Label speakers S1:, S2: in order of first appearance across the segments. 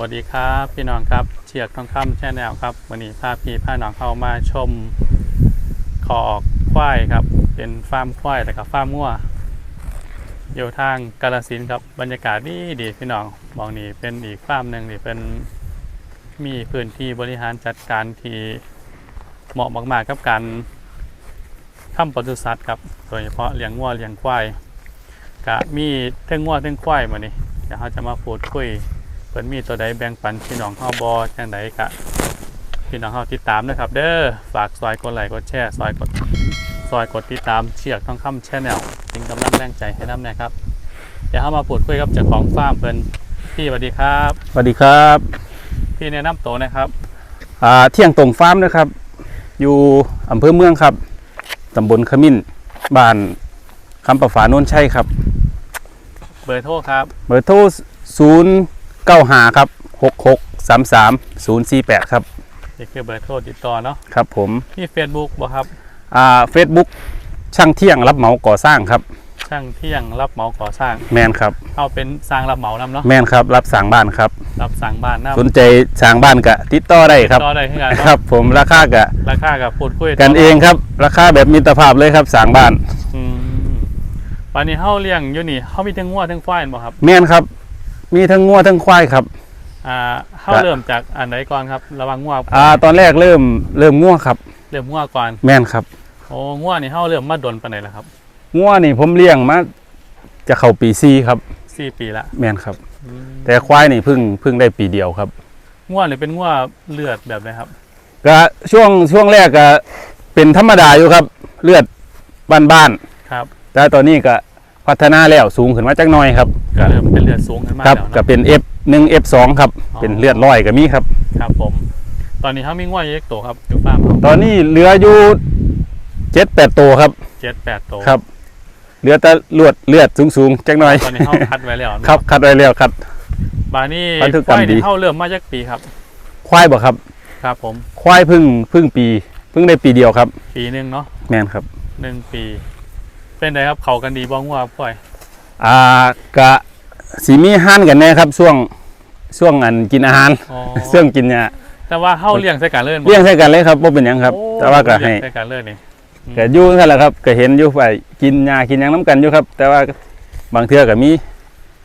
S1: วัสดีครับพี่น้องครับเชียกทองคำแช่แนวครับวันนี้พาพี่พาน้องเข้ามาชมขอกควายครับ เป็นฟาร์มควายแต่กับฟาร์มงัวอยู่ทางกาลสินครับบรรยากาศดีดีพี่น้องมองนี่เป็นอีกฟาร์มหนึ่งที่เป็นมีพื้นที่บริหารจัดการที่เหมาะมากๆกับการทำปศุสัตว์ครับโดยเฉพาะเลี้ยงงัวเลี้ยงควายกะมีเทั้งงัวเทั้งควายมานี่เดี๋ยวเราจะมาพูดคุย พิ่นมีตัวใดแบ่งปันพี่น้องเฮาบ่จังใดกะพี่น้องเฮาติดตามนะครับ เด้อฝากซอยกดไลค์กดแชร์ซอยกดซอยกดติดตามเชียกทองคำแชนแนลเป็นกำลังแรงใจให้นำนะครับ เดี๋ยวเฮามาพูดคุยกับเจ้าของฟาร์มเพิ่นพี่สวัสดีครับ
S2: สวัสดีครับ
S1: พี่แนะนำตัวนะครับ
S2: อ่าเที่ยงตรงฟาร์มนะครับ อยู่อำเภอเมืองครับตำบลขมิ้นบ้านคำประฝาโนนชัยครับ
S1: เบอร์โทรครับ
S2: เบอร์โทร0 9 5ครับ66 33 048ครับ
S1: นี่คือเบอร์โทรติดต่อเนาะ
S2: ครับผม
S1: มี Facebook บ่ครับ
S2: อ่าเฟซบุ๊กช่างเที่ยงรับเหมาก่อสร้างครับ
S1: ช่างเที่ยงรับเหมาก่อสร้าง
S2: แมนครับ
S1: เอาเป็นสร้างรับเหมานำเนาะ
S2: แมนครับ รับสั่งบ้านครับ
S1: รับสั่งบ้านนำ
S2: สนใจสั่งบ้านกะติดต่อได้ครับ
S1: ต่อได้คือกัน
S2: ครั
S1: เนาะ
S2: บผมราคากะ
S1: ราคากับพูดคุย
S2: กันเองครับ ราคาแบบมิตรภาพเลยครับสั่งบ้าน
S1: อืมวันนี้เฮาเลี้ยงอยู่นี่เฮามีทั้งงัวทั้งควายบ่ครับ
S2: แมนครับ มีทั้งงัวทั้งควายครับ
S1: อ่าเข้า
S2: ครับ
S1: เริ่มจากอันไหนก่อนครับ ระหวังง่วง
S2: อ่า ตอนแรกเริ่มเริ่มง่วครับ
S1: เริ่มง่วงก่อน
S2: แม่นครับ
S1: โอ้ง่วงนี่เข้าเริ่มมาดนปานไหนแล้วครับ
S2: ง่วนี่ผมเลี้ยงมาจะเข้าปีซีครับ
S1: สี่ปีละ
S2: แม่นครับ
S1: อืม
S2: แต่ควายนี่เพิ่งเพิ่งได้ปีเดียวครับ
S1: ง่วงนี่เป็นง่วงเลือดแบบไหนครับ
S2: ก็ช่วงช่วงแรกก็เป็นธรรมดาอยู่ครับ เลือดบ้าน
S1: ครับ
S2: ๆแต่ตอนนี้ก็ พัฒนาแล้วสูงขึ้นมาจักหน่อยครับ
S1: ก็เริ่มเป็นเลือดสูงขึ้นมา
S2: ครับ
S1: แล้ว
S2: ก็
S1: เนาะ
S2: เป็น F1 F2 ครับ
S1: อ๋อ
S2: เป็นเลือดร้อยก็มีครับ
S1: ครับผม ตอนนี้เขามีง่วงเยกตัวครับอยู่ฟาร์ม
S2: ตอนนี้เหลืออยู่เจ็ดแปดตัวครับ
S1: เจ็ดแปดตัว
S2: ครับเหลือแต่เลือดเลือดสูงๆจักหน่อย
S1: ตอนนี้เขาคัดไว้แล้วเนาะ
S2: ครับคัดไว้แล้วครับ
S1: บานี่
S2: พันธุกรรม
S1: ควาย
S2: ดี
S1: นี่เข้าเริ่มมาจากปีครับ
S2: ควายบ่ครับ
S1: ครับผม
S2: ควายเพึ่งเพึ่งปีเพึ่งได้ปีเดียวครับ
S1: ปีหนึ่งเนาะ
S2: แม่นครับ
S1: หนึ่งปี เป็นไงครับเขากันดีบ้องง่วงควาย
S2: อ่ากะสีมีห้านกันแน่ครับ ช่วงช่วงอันกินอาหาร
S1: อ๋อ
S2: ช่วงกินยา
S1: แต่ว่าเข้าเลี้ยงใส่การเลื่อนบ่
S2: เลี้ยงใส่กันเลยครับบ่เป็นหยังครับ
S1: โอ้
S2: แต่ว่าก็ให้
S1: เลี้ยงใส่การเลื่อนนี่
S2: ก็อยู่นั่นแหละครับก็เห็นอยู่ไปกินยากินหยังน้ำกันอยู่ครับ แต่ว่าบางเทื่อก็มี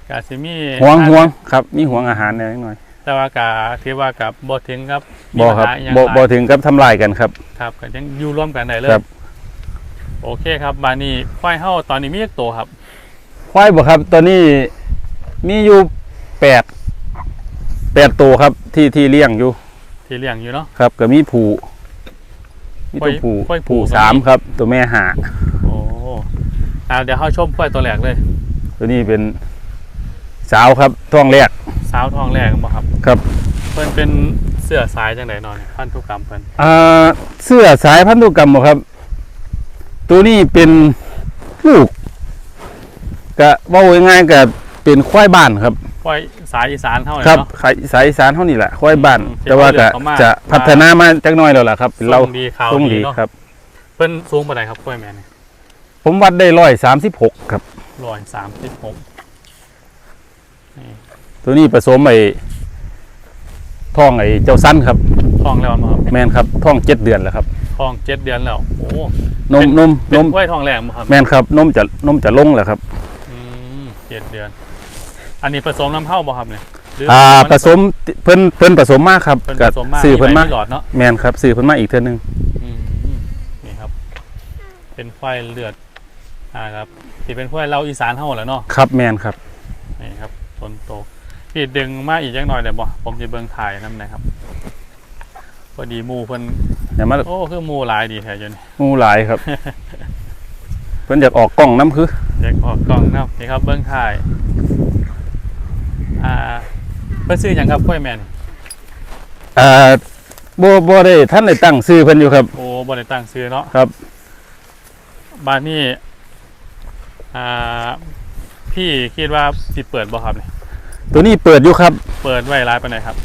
S1: กาซิมี
S2: ห่วงห่วงครับ มีห่วงอาหารนิดหน่อย
S1: แต่ว่ากาที่ว่ากับบ่ถึงครับมี
S2: บ่ครับ
S1: ปัญหาอิหยัง
S2: บ่
S1: หลาย
S2: บ่ถึงกับทำลายกันครับ
S1: ครับก็ยังอยู่ร่วมกันได้เลย
S2: ครับ
S1: โอเคครับบานี้ควายเฮาตอนนี้มีจักตัวครับ
S2: ควายบ่ครับ ตอนนี้มีอยู่แปดแปดตัวครับ ที่ที่เลี้ยงอยู่
S1: ที่เลี้ยงอยู่เนาะ
S2: ครับ ก็มีผูมี
S1: ควา
S2: ตั
S1: ยว
S2: ผู
S1: ควายผู
S2: ผู
S1: ก็มี
S2: สามครับ ตัวแม่หา
S1: โอ้อ่าเดี๋ยวเฮาชมควายตัวแรกเลย
S2: ตัวนี้เป็นสาวครับท้องแรก
S1: สาวทองแรกบ่ครับ
S2: ครับ
S1: เพิ่นเป็นเสื้อสายจังไดนอนพันธุกรรมเพิ่น
S2: อ่าเสื้อสายพันธุกรรมบ่ครับ ตัวนี้เป็นลูกก็เว่าง่ายๆก็เป็นควายบ้านครับ
S1: ควายสายอีสานเฮาเนี่ย
S2: ครับ
S1: เนาะ
S2: ไขสายอีสานเท่านี้แหละควายบ้าน
S1: อืม
S2: แต่ว่าก็
S1: ที่เขาเลือกเขามา
S2: จะพัฒนามาจักหน่อยแล้วล่ะครับเป็นเรา
S1: ทรงดีขาว
S2: ต้อง
S1: ดี
S2: ดี
S1: เนาะ
S2: ครับ
S1: เพิ่นสูงปานใดครับควายแม่นี่
S2: ผมวัดได้ร้อยสามสิบหกครับ
S1: 136
S2: ตัวนี้ผสมไอ้ท้องไอ้เจ้าสั้นครับ
S1: ทองแล้วเนาะครับ
S2: แมนครับท้องเจ็ดเดือนแล้วครับ
S1: ทองเจ็ดเดือนแล้ว โอ้
S2: นม
S1: เป็น
S2: นม
S1: เป็น
S2: นม
S1: ควายทองแรกบ่ครับ
S2: แมนครับนมจะนมจะลงแล้วครับ
S1: อืมเจ็ดเดือน อันนี้ผสมน้ำเผาบ่ครับเนี่ยหรื
S2: อ่า
S1: มัน
S2: ผสมเพิ่นเพิ่นผสมมากครับ
S1: เพิ่นผ
S2: กับ
S1: สมมา
S2: สื่อเพิ่นมา
S1: หลอดเนาะ
S2: แมนครับสื่อเพิ่นมาอีกเท่านึง
S1: อืมนี่ครับ เป็นควายเลือดอ่าครับที่เป็นควายเราอีสานเฮาแหล้วเนาะ
S2: ครับแมนครับ
S1: นี่ครับต้นโตพี่ดึงมาอีกจักหน่อยเดี๋ยวบ่ผมจะเบิ่งถ่ายนำนะครับพอดีหมูเพิ่น
S2: อย่ามา
S1: โอ้คือหมูหลายดีแท้อยู่นี่
S2: งูหลายครับ เพิ่นอยากออกกล้องน้ำคือ
S1: เด็กออกกล้องเนาะนี่ครับเบิ่งถ่ายอ่าเพิ่นซื้อหยังครับควายแม่น
S2: อ่าบ่บ่ได้ท่านได้ตั้งชื่อเพิ่นอยู่ครับ
S1: โอ้บ่ได้ตั้งซื้อเนาะ
S2: ครับ
S1: บ้านนี้อ่าพี่คิดว่าสิเปิดบ่ครับเนี่ย
S2: ตัวนี้เปิดอยู่ครับ
S1: เปิดไว้ร้ายปานใดครับ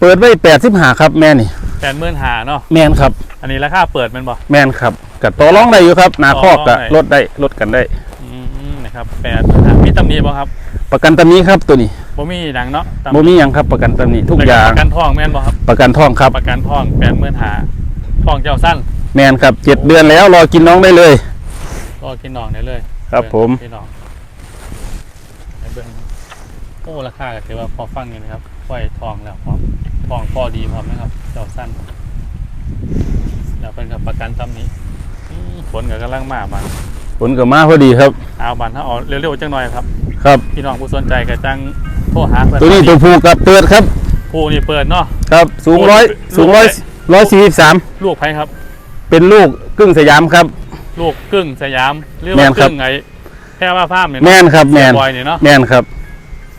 S2: เปิดไว้85ครับแม่นี่
S1: แปดหมื่นหาเนาะ
S2: แม่นครับ
S1: อันนี้ราคาเปิดแมันบ่
S2: แม่นครับก็ต่อรองได้อยู่ครับหน้าคอกก็
S1: ต่อรองได้
S2: ลดได้ลดกันได้
S1: อืมนะครับแปดหมื่นหามีตำหนิบ่ครับ
S2: ประกันตำนี้ครับตัวนี้
S1: บ่ผมมีหนังเนาะตำ
S2: บ่มีหยังครับประกันตำหนิทุกอย่าง
S1: ประกันทองแม่นบ่ครับ
S2: ประกันทองครับ
S1: ประกันทองแปดหมื่นหาทองเจ้าสั้น
S2: แมนครับเจ็ดเดือนแล้วรอกินน้องได้เลย
S1: ก็กินหนองได้เลย
S2: ครับผม
S1: พี่น้องให้เบิ่งโอ้ราคาก็ถือว่าพอฟังอยู่นะครับค่อยทองแล้วพร้อม ทองพอดีพร้อมนะครับ เจ้าสั้นแล้วเป็นกับประกันตำหนี้ผลก็กำลังมาบาน
S2: ผลก็มาพอดีครับ
S1: เอาบานถ้าเอาเร็วๆจังหน่อยครับ
S2: ครับ
S1: พี่น้องผู้สนใจก็จังโทรหาเพิ่น
S2: ตัวนี้ตัวผูกับเปิดครับ
S1: ผู้นี่เปิดเนาะ
S2: ครับ สูง
S1: โอ้
S2: ร้อย
S1: ย
S2: สูง
S1: ลู
S2: ร้อกย
S1: ไหน
S2: ร้อยสี่สิบสาม
S1: ลูกไผครับ
S2: เป็นลูกกึ่งสยามครับ
S1: ลูกกึ่งสยามหรือ
S2: แม่
S1: ว่าน
S2: ครั
S1: กึ่
S2: บ
S1: งไงแค่ว่าภาพเนี่ย
S2: แมนครับแมน
S1: บอยเนี่ยเนาะ
S2: แมนครับ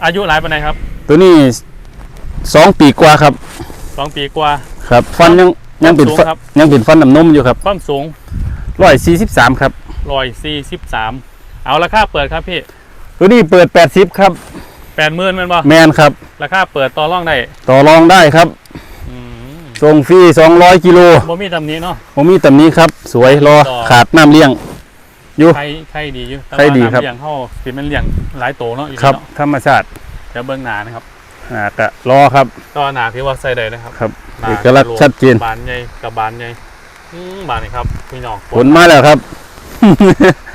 S1: อายุหลายปานใดครับ
S2: ตัวนี้ สองปีกว่าครับ
S1: สองปีกว่า
S2: ครับฟันยังยังเป็น
S1: สูง
S2: ฟัน
S1: ครับ
S2: ยังเป็นฟันน้ำนมอยู่ครับ
S1: ความสูง
S2: ร้อยสี่สิบสามครับ
S1: ร้อยสี่สิบสามเอาราคาเปิดครับพี่
S2: ตัวนี้เปิดแปดสิบครับ
S1: แปดหมื่นมันบ่
S2: แมนครับ
S1: ราคาเปิดต่อรองได้
S2: ต่อรองได้ครับ
S1: อืม
S2: ส่งฟรีสองร้อยกิโล
S1: บ่มีตำหนี้เนาะ
S2: ผมมีตำนี้ครับ สวยรอ
S1: ต่อ
S2: ขาดน้ำเลี้ยง อยู่
S1: ใครใครดีอยู่แต่
S2: ใครดี
S1: ว่า
S2: ครับ
S1: น้ำเลี้ยงเข้าสิมันเลี้ยงหลายโตเนาะอีก
S2: ครับ
S1: เนาะ
S2: ธรรมชาติ
S1: เดี๋ยวเบิ่งหนานะครับ
S2: อ่ากะรอครับ
S1: ก็หนาที่ว่าใส่ได้นะครับ
S2: ครับ
S1: หนา
S2: เอกลักษณ์ชัดเจน
S1: บานใหญ่กับบานใหญ่อืมบานนี่ครับพี่น้อง
S2: ฝนมาแล้วครับ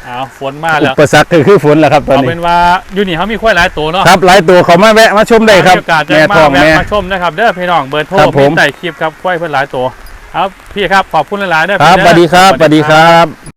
S1: เอาฝนมา
S2: อุ
S1: แล้ว
S2: ปสรรคก็คือฝนแหละครับตอน
S1: เอา
S2: นี้
S1: เป็นว่าอยู่นี่เขามีควายหลายตัวเนาะ
S2: ครับหลายตัวเขามาแวะมาชมได้ครับ
S1: มีโอกาสจะ
S2: แม่
S1: มา
S2: ทอง
S1: แวะ
S2: แม่
S1: มาชมนะครับเด้อพี่น้องเบอร์โทร
S2: ครับผม
S1: ใต้คลิปครับควายเพื่อนหลายตัวครับพี่ครับขอบคุณหลายๆเด้อ
S2: ครับ
S1: พี่
S2: สวัสดีครับสวัสดีครับ